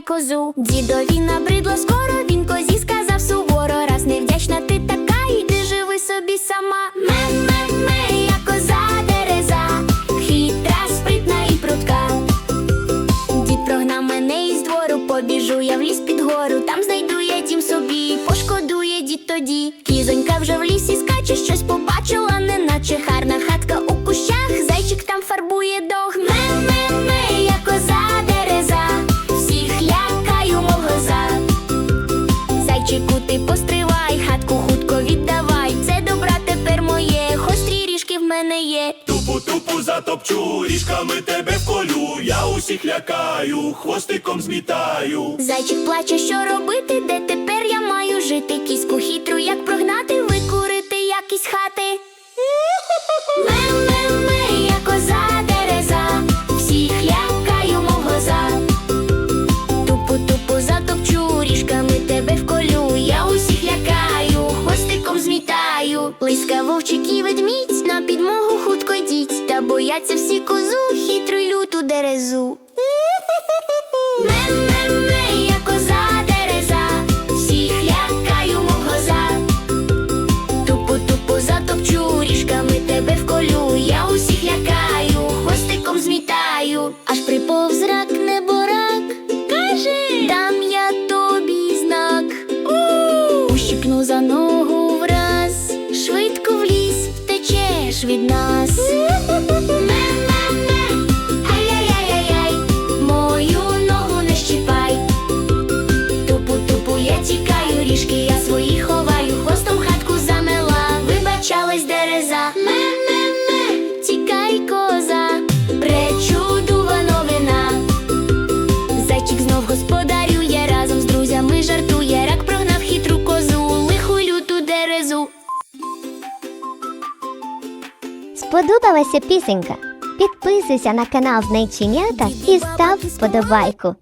козу. Дідові набридло скоро, він козі сказав суворо. Раз невдячна ти така, іди живи собі сама. Ме-ме-ме, я коза дереза, хитра, спритна і прутка. Дід прогнав мене із двору, побіжу я в ліс під гору, там знайду я дім собі, пошкодує дід тоді. Кізонька вже в лісі Зайчику, ти постривай, хатку хутко віддавай. Це добра тепер моє, хострі ріжки в мене є. Тупу-тупу затопчу, ріжками тебе вколю, я усіх лякаю, хвостиком змітаю. Зайчик плаче, що робити, де тепер я маю бояться всі козу, хитру й люту дерезу. Ме-ме-ме, я коза дереза, всіх лякаю, мов гроза. Тупу-тупу затопчу, ріжками тебе вколю. Я усіх лякаю, хвостиком змітаю. Аж приповз рак неборак. Каже, дам я тобі знак. Ущипну за ногу враз, швидко в ліс втечеш від нас. Господарює, разом з друзями жартує, рак прогнав хитру козу, лиху люту дерезу. Сподобалася пісенька? Підписуйся на канал Знайченята і став вподобайку.